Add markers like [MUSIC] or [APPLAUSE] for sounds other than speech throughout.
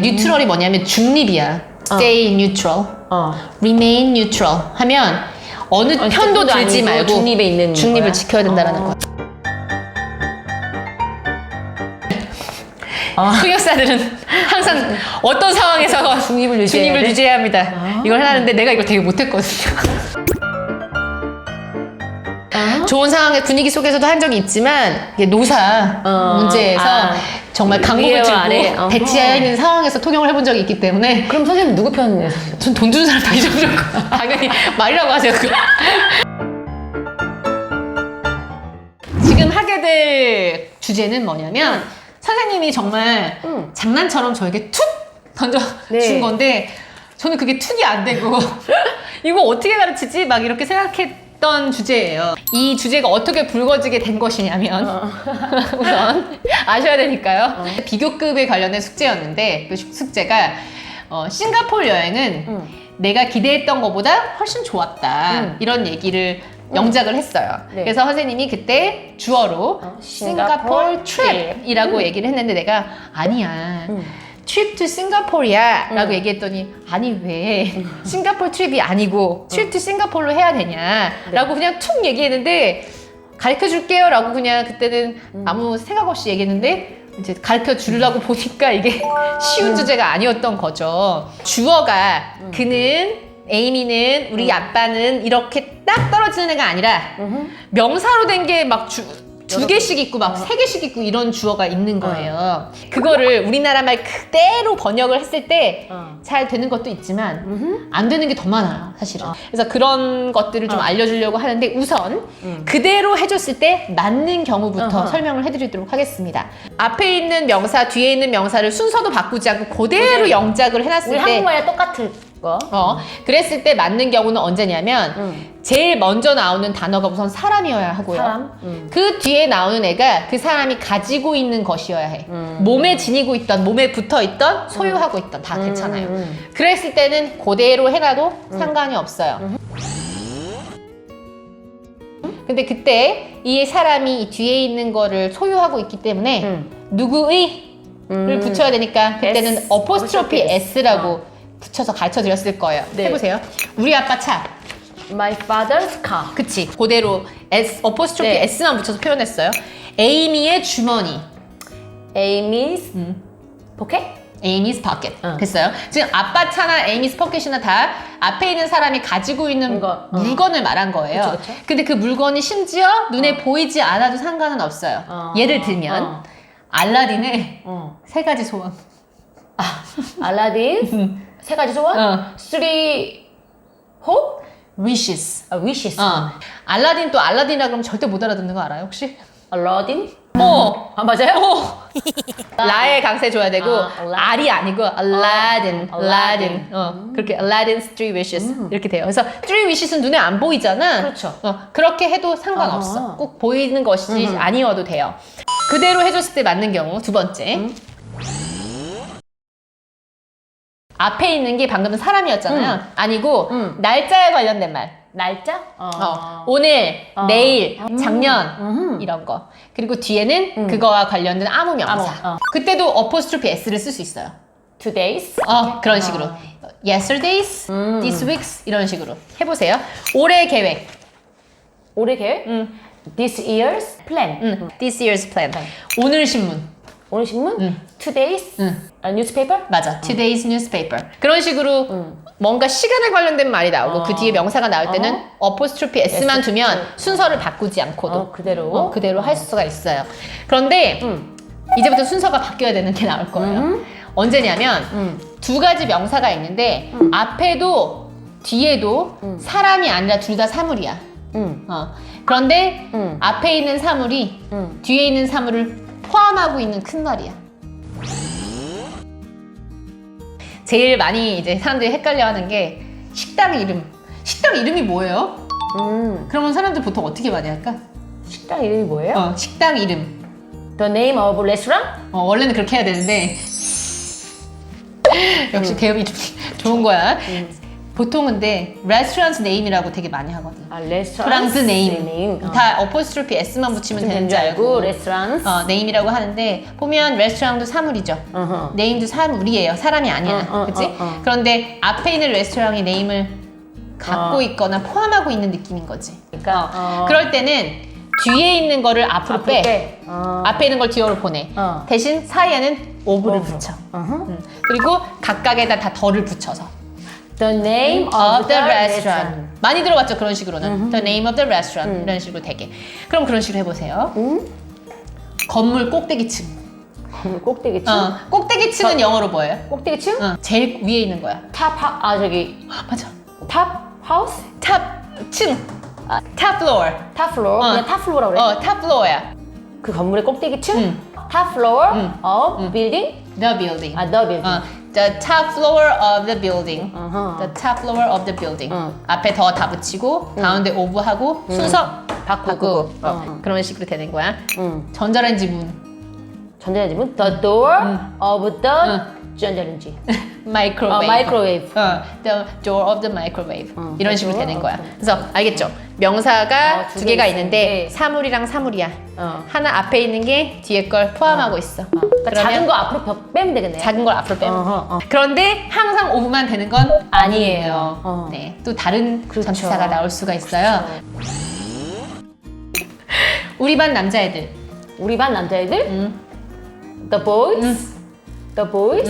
뉴트럴이 뭐냐면 중립이야. Stay neutral, 어. remain neutral 하면 어느 어느 편도 쪽도 들지 아니고 말고 중립에 있는 중립을 거야? 지켜야 된다는 어. 거야. [LAUGHS] 아. 통역사들은 항상 어떤 상황에서 [LAUGHS] 중립을 유지해야 중립을 돼? 유지해야 합니다. 아. 이걸 해놨는데 내가 이걸 되게 못했거든요. 아. 좋은 상황의 분위기 속에서도 한 적이 있지만 이게 노사 어. 문제에서 아. 정말 강목을 위에와 아래. 어허. 대치하에 있는 상황에서 통역을 해본 적이 있기 때문에 그럼 선생님 누구 편이에요? 전 돈 주는 사람 다 잊어버렸고 [LAUGHS] 당연히 말이라고 하세요 그거. [LAUGHS] 지금 하게 될 주제는 뭐냐면 선생님이 정말 음. 장난처럼 저에게 툭 던져 네. 준 건데 저는 그게 툭이 안 되고 [LAUGHS] 이거 어떻게 가르치지 막 이렇게 생각 했던 주제예요. 이 주제가 어떻게 불거지게 된 것이냐면 어. [LAUGHS] 우선 아셔야 되니까요. 비교급에 관련된 숙제였는데 그 숙제가 어, 싱가포르 여행은 음. 내가 기대했던 것보다 훨씬 좋았다 음. 이런 얘기를 영작을 했어요. 네. 그래서 선생님이 그때 주어로 어, 싱가포르 싱가포르 트립이라고 음. 얘기를 했는데 내가 아니야. 음. 트립 투 싱가포르야 라고 음. 얘기했더니 아니 왜 싱가포르 트립이 아니고 트립 투 싱가포르로 해야 되냐 네. 라고 그냥 툭 얘기했는데 가르쳐 줄게요 라고 그냥 그때는 음. 아무 생각 없이 얘기했는데 이제 가르쳐 주려고 보니까 이게 [LAUGHS] 쉬운 음. 주제가 아니었던 거죠 주어가 음. 그는 에이미는 우리 아빠는 이렇게 딱 떨어지는 애가 아니라. 명사로 된 게 막 두 개씩 있고 막 어. 세 개씩 있고 이런 주어가 있는 거예요. 그거를 우리나라 말 그대로 번역을 했을 때잘 어. 되는 것도 있지만. 안 되는 게 더 많아요, 사실은. 어. 그래서 그런 것들을 좀 어. 알려주려고 하는데 우선 음. 그대로 해줬을 때 맞는 경우부터 어허. 설명을 해드리도록 하겠습니다. 앞에 있는 명사, 뒤에 있는 명사를 순서도 바꾸지 않고 그대로. 영작을 해놨을 우리 때 한국말이랑 똑같을 거. 어, 그랬을 때 맞는 경우는 언제냐면 음. 제일 먼저 나오는 단어가 우선 사람이어야 하고요. 사람. 음. 그 뒤에 나오는 애가 그 사람이 가지고 있는 것이어야 해. 음. 몸에 지니고 있던, 몸에 붙어 있던, 소유하고 있던 다 괜찮아요. 음, 음. 그랬을 때는 그대로 해놔도 상관이 없어요. 근데 그때 이 사람이 이 뒤에 있는 거를 소유하고 있기 때문에 음. 누구의 를 음. 붙여야 되니까 그때는 S. 어포스트로피 S라고 붙여서 가르쳐 드렸을 거예요. 네. 해보세요. 우리 아빠 차. My father's car. 그치. 그대로 S, 어포스트로피 네. S만 붙여서 표현했어요. 에이미의 주머니. Amy's 음. pocket. 에이미's pocket. 어. 됐어요? 지금 아빠 차나 에이미's pocket이나 다 앞에 있는 사람이 가지고 있는 물건, 어. 물건을 말한 거예요. 그쵸, 그쵸. 근데 그 물건이 심지어 눈에 보이지 않아도 상관은 없어요. 어. 예를 들면 어. 알라딘의 어. 세 가지 소원. 알라딘 세 가지 소원. 어. Three hope. wishes. 아, wishes. 어. 알라딘 또 알라딘이라 그러면 절대 못 알아듣는 거 알아요 혹시? 알라딘. 어. 아 맞아요? [LAUGHS] 어. 라에 강세 줘야 되고 아, 알라딘. 알이 아니고 알라딘, 어, 알라딘. 알라딘. 어, 그렇게 알라딘's three wishes 이렇게 돼요. 그래서 three wishes는 눈에 안 보이잖아. 그렇죠. 어, 그렇게 해도 상관없어. 아하. 꼭 보이는 것이 음. 아니어도 돼요. 그대로 해줬을 때 맞는 경우 두 번째. 음. 앞에 있는 게 방금 사람이었잖아요. 아니고 음. 날짜에 관련된 말. 날짜? 어, 오늘, 어. 내일, 음. 작년 음흠. 이런 거. 그리고 뒤에는 음. 그거와 관련된 아무 명사. 아무, 어. 그때도 어포스트로피 s를 쓸 수 있어요. Two days. 어, 그런 식으로. Yesterdays, 음. this weeks 이런 식으로 해보세요. 올해 계획. 올해 계획. 음. This year's plan. 음, This year's plan. 오늘 신문. 오늘 신문. 음. Two days. 음. 아, newspaper. 맞아. Today's newspaper. 그런 식으로 음. 뭔가 시간에 관련된 말이 나오고 어. 그 뒤에 명사가 나올 때는 어포스트로피 s만 S. 두면 음. 순서를 바꾸지 않고도 어, 그대로. 어, 그대로 할 수가 있어요. 그런데 음. 이제부터 순서가 바뀌어야 되는 게 나올 거예요. 음. 언제냐면 음. 두 가지 명사가 있는데 음. 앞에도 뒤에도 음. 사람이 아니라 둘 다 사물이야. 음. 어. 그런데 음. 앞에 있는 사물이 음. 뒤에 있는 사물을 포함하고 있는 큰 말이야. 제일 많이 이제 사람들이 헷갈려하는 게 식당 이름. 식당 이름이 뭐예요? 음. 그러면 사람들 보통 어떻게 많이 할까? 식당 이름이 뭐예요? 어, 식당 이름. The name of restaurant? 어, 원래는 그렇게 해야 되는데 [LAUGHS] 역시 개음이 좀 좋은 거야. 음. 보통 근데 restaurant name이라고 되게 많이 하거든. 아, 레스토랑. 프랑스 name. 어. 다 어포스트로피 s만 붙이면 되는 줄 알고. 레스토랑. 어, name이라고 하는데 보면 레스토랑도 사물이죠. 어허. 네임도 사물이에요. 사람이 아니야. 어, 어, 그치? 어, 어. 그런데 앞에 있는 레스토랑이 네임을 갖고 어. 있거나 포함하고 있는 느낌인 거지. 그러니까 어. 그럴 때는 뒤에 있는 거를 앞으로 앞으로 빼. 빼. 어. 앞에 있는 걸 뒤로 보내. 어. 대신 사이에는 오브를 오브. 붙여. 음. 그리고 각각에다 다 덜을 붙여서. The name of the restaurant. 많이 들어봤죠 그런 식으로는. The name of the restaurant 음. 이런 식으로 되게. 그럼 그런 식으로 해보세요. 음? 건물 꼭대기층. 꼭대기층. 어, 꼭대기층은 영어로 뭐예요? 꼭대기층? 어, 제일 위에 있는 거야. 탑 하, 아 저기 맞아. 탑 하우스? 탑 층. 탑 플로어. 탑 플로어? 어. 그냥 탑 플로어라고 그래. 어, 탑 플로어야. 그 건물의 꼭대기층? 응. 탑 플로어 응. of building? The building. 아, the building. 어, the top floor of the building. 어허. The top floor of the building. 응. 앞에 더 다 붙이고 가운데 오브 하고 순서 바꾸고, 바꾸고. 어, 어. 그런 식으로 되는 거야. 응. 전자레인지 문, 전자레인지 문? The door of the 전자레인지. 마이크로웨이브. [LAUGHS] 어, 마이크로웨이브. 어, the door of the microwave. 어, 이런 식으로 door 되는 거야. the- 그래서 알겠죠? 명사가 어, 두개 두 개가 있는데 있는데 사물이랑 사물이야. 어. 하나 앞에 있는 게 뒤에 걸 포함하고 있어. 그러니까 그러면 작은 거 앞으로 벼- 빼면 되겠네. 작은 걸 앞으로 빼면 어허, 어. 그런데 항상 오브만 되는 건 아니에요. 어. 네, 또 다른 그렇죠. 전치사가 나올 수가 있어요. 우리 반 남자애들. 우리 반 남자애들? 음. The boys? The boys?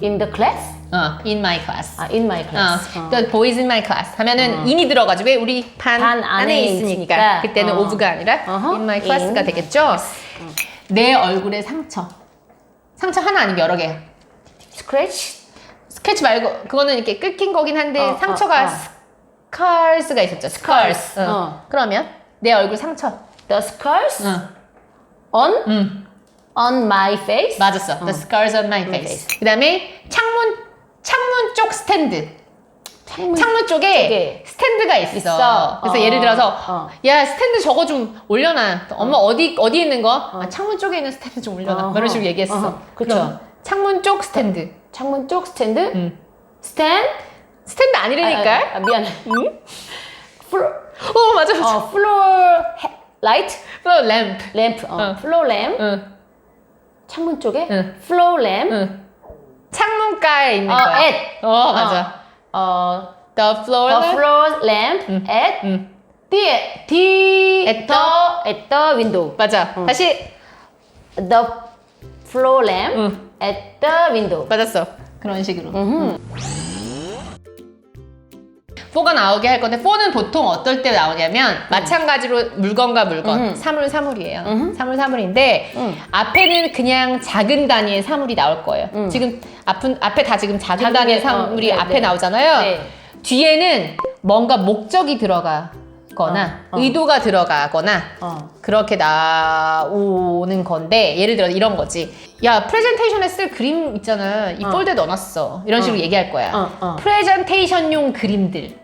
In the class? 어, in my class. 아, in my 어, class. 어. the boys in my class 하면은 in이 들어가지고 왜 우리 반, 반 안에, 안에 있으니까 있으니까. 그때는 어. of가 아니라 어허. in my class가 in 되겠죠. 내 얼굴에 상처. 상처 하나 아니면 여러 개야. Scratch? 스케치 말고 그거는 이렇게 끊긴 거긴 한데 어, 상처가 어, 어. scars가 있었죠. scars. 어. 어. 그러면 내 얼굴 상처. The scars 어. on 음. On my face? 맞았어. The scars on my face. 그다음에 창문 창문 쪽 스탠드. 창문 창문 쪽에 쪽에 스탠드가 있어. 있어. 그래서 어, 예를 들어서 어. 야 스탠드 저거 좀 올려놔. 엄마 어 디 어디 있는 거? 아, 창문 쪽에 있는 스탠드 좀 올려놔. 뭐 이런 어허. 식으로 얘기했어. 어허. 그쵸. 그럼 창문 쪽 스탠드. 창문 쪽 스탠드? 음. 스탠드? 스탠드 아니라니까. 아, 아, 미안해. 플로, 어 맞아 맞아. 어, 플로어 해- 라이트? 플로 램프. 램프. 어, 어. 플로어 램프. 응. 창문 쪽에 응. 플로어 램프. 응. 창문가에 있는 어, 거야. at. 어 맞아. 어, The floor. the floor lamp at 응. the the At the at the window. 맞아. 다시 The floor lamp 응. at the window. 맞았어. 그런 식으로. 음. 포가 나오게 할 건데 포는 보통 어떨 때 나오냐면 마찬가지로 물건과 물건 음. 사물 사물이에요 음. 사물 사물인데 음. 앞에는 그냥 작은 단위의 사물이 나올 거예요 음. 지금 앞은, 앞에 다 지금 작은 단위의 게, 어, 사물이 네, 앞에 네. 나오잖아요 네. 뒤에는 뭔가 목적이 들어가거나 어, 어. 의도가 들어가거나 어. 그렇게 나오는 건데 예를 들어 이런 거지 야 프레젠테이션에 쓸 그림 있잖아 이 어. 폴더에 넣어놨어 이런 식으로 어. 얘기할 거야 어, 어. 프레젠테이션용 그림들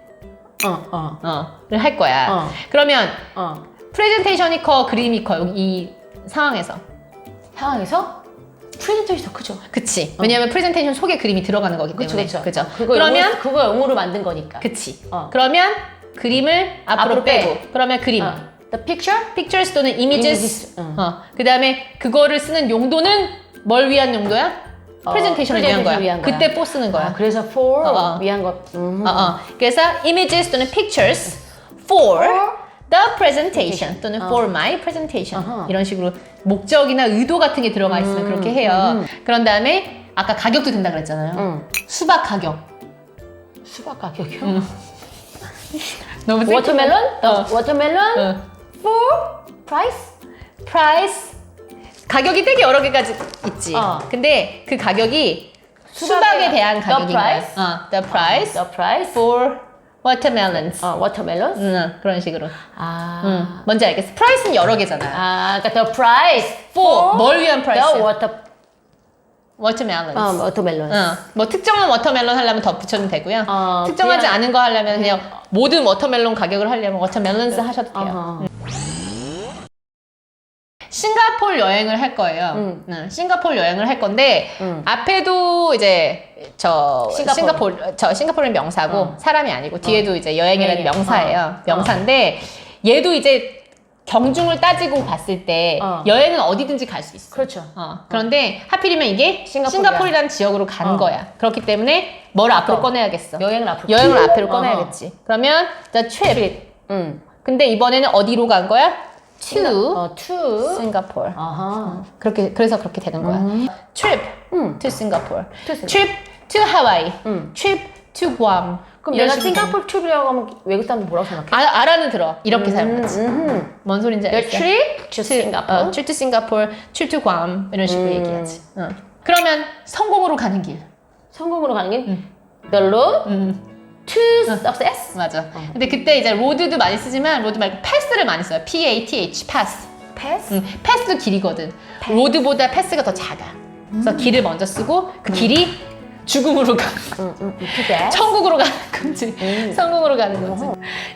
어, 어. 어를 할 거야 어. 그러면 어. 프레젠테이션이 커 그림이 커 여기 이 상황에서 상황에서 프레젠테이션이 더 크죠. 그치 왜냐면 프레젠테이션 속에 그림이 들어가는 거기 때문에 어. 그쵸, 그쵸. 그죠 그거 그러면 영어로, 그거 영어로 만든 거니까. 그치 어. 그러면 그림을 앞으로, 앞으로 빼고 빼. 그러면 그림 어. The picture? pictures 또는 images, Images, 응. 어. 그 다음에 그거를 쓰는 용도는 뭘 위한 용도야? 어, 프레젠테이션을 위한 거야. 위한 거야. 그때 뽀 쓰는 거야. 아, 그래서 for 어, 어. 위한 거. 음. 어, 어. 그래서 images 또는 pictures for the presentation 또는 어. for my presentation 어허. 이런 식으로 목적이나 의도 같은 게 들어가 있으면 음, 그렇게 해요. 음. 그런 다음에 아까 가격도 된다 그랬잖아요. 응. 수박 가격. 수박 가격이요. 음. [LAUGHS] 너무 워터멜론? 어. 워터멜론 어. for price? price 가격이 되게 여러 개까지 있지. 어. 근데 그 가격이 수박에 수박에 대한 the 가격인 거야. price? 어, the price The price for watermelons. 어, 워터멜론? 응, 그런 식으로. 아. 응, 뭔지 알겠어. price는 여러 개잖아. 아, 그러니까 the price for 뭘 위한 the price? water watermelons. 어, 워터멜론. 응, 뭐 특정한 워터멜론 하려면 더 붙여도 되고요. 어, 특정하지 그냥- 않은 거 하려면 그냥 모든 워터멜론 가격을 하려면 워터멜론스 하셔도 돼요. 어허. 싱가폴 여행을 할 거예요. 음. 응, 싱가폴 여행을 할 건데 음. 앞에도 이제 저 싱가폴. 싱가폴, 저 싱가폴은 명사고 어. 사람이 아니고 뒤에도 이제 여행이라는 여행이야. 명사예요. 어. 명사인데 얘도 이제 경중을 따지고 봤을 때 어. 여행은 어디든지 갈 수 있어. 그렇죠. 어, 그런데 하필이면 이게. 싱가포르 라는 지역으로 가는 어. 거야. 그렇기 때문에 뭘 앞으로 또. 꺼내야겠어. 여행을 앞으로. 여행을 앞으로. 꺼내야겠지. 그러면 the trip. 응. 근데 이번에는 어디로 간 거야? To 어, to. Singapore. 아하. 그렇게 그래서 그렇게 되는 거야. 음. trip 응. to Singapore. To Singapore. trip to Hawaii. 응. trip to Guam. 그럼 이런 내가 식으로 싱가포르 툴이라고 하면 외국 사람들 뭐라고 생각해? 아, 알아는 들어. 이렇게 사용하지. 음. 뭔 소린지 The 알겠어? trip to Singapore. 어, trip to Singapore, trip to Guam 이런 식으로 음. 얘기하지. 어. 그러면 성공으로 가는 길. 성공으로 가는 게 road 음. To success. 맞아. 근데 그때 이제 로드도 많이 쓰지만 로드 말고 패스를 많이 써요. P A T H 패스. Pass. 응, 패스도 길이거든. 로드보다 패스가 더 작아. 그래서 길을 먼저 쓰고 그 길이 죽음으로 가. 응, 응, 응. To that. 천국으로 가는 건지 음. 성공으로 가는 건지.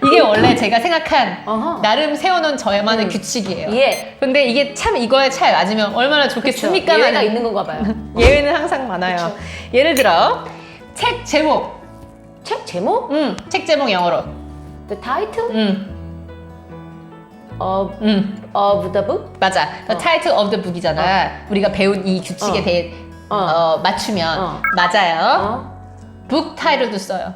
이게 원래 제가 생각한 어허. 나름 세워놓은 저만의 규칙이에요. 예. 근데 이게 참 이거에 잘 맞으면 얼마나 좋겠습니까? 예외가 있는 건가 봐요. [LAUGHS] 예외는 항상 많아요. 예를 들어 책 제목. 책 제목? 음, 책 제목 영어로. The title 음, of, 음. of the book? 맞아. The title of the book이잖아. 우리가 배운 이 규칙에 어. 대해 어. 어, 맞추면 어. 맞아요. 어? book title도 써요.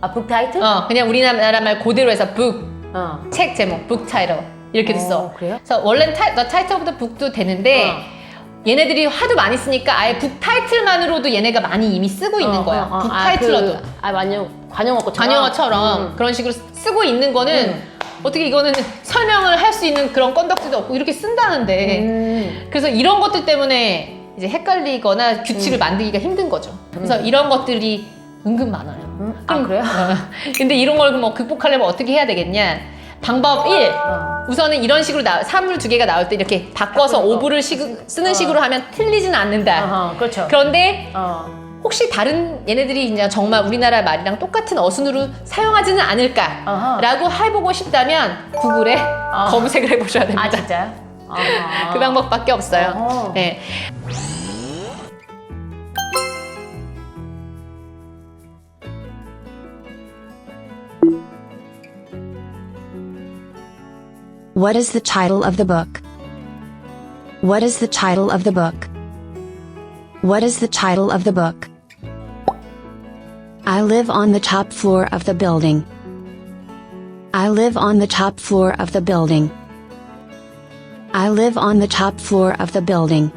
아, book title? 어, 그냥 우리나라 말 그대로 해서 book, 어. 책 제목, book title 이렇게도 어, 써. 그래요? 그래서 원래는 타, the title of the book도 되는데 어. 얘네들이 하도 많이 쓰니까 아예 북 타이틀만으로도 얘네가 많이 이미 쓰고 있는 어, 거야. 어, 어. 북 아, 타이틀로도. 그, 아, 관용, 관용어처럼. 관영어처럼 음. 그런 식으로 쓰고 있는 거는 음. 어떻게 이거는 설명을 할 수 있는 그런 건덕지도 없고 이렇게 쓴다는데 음. 그래서 이런 것들 때문에 이제 헷갈리거나 규칙을 만들기가 힘든 거죠. 그래서 이런 것들이 은근 많아요. 음. 아, 그래요? 어. [LAUGHS] 근데 이런 걸 뭐 극복하려면 어떻게 해야 되겠냐? 방법 1. 어. 우선은 이런 식으로 나, 사물 두 개가 나올 때 이렇게 바꿔서 바꾸는 거. 오브를 시- 쓰는 어. 식으로 하면 틀리진 않는다. 어허, 그렇죠. 그런데 어. 혹시 다른 얘네들이 이제 정말 우리나라 말이랑 똑같은 어순으로 사용하지는. 않을까라고 해보고 싶다면 구글에 어. 검색을 해보셔야 됩니다. 아, 진짜요? [LAUGHS] 어허. 그 방법밖에 없어요. 어허. 네. What is the title of the book? What is the title of the book? What is the title of the book? I live on the top floor of the building. I live on the top floor of the building. I live on the top floor of the building.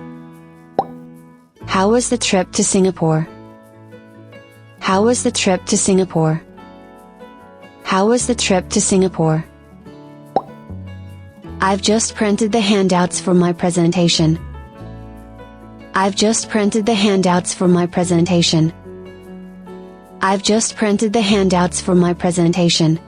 How was the trip to Singapore? How was the trip to Singapore? How was the trip to Singapore? I've just printed the handouts for my presentation. I've just printed the handouts for my presentation. I've just printed the handouts for my presentation.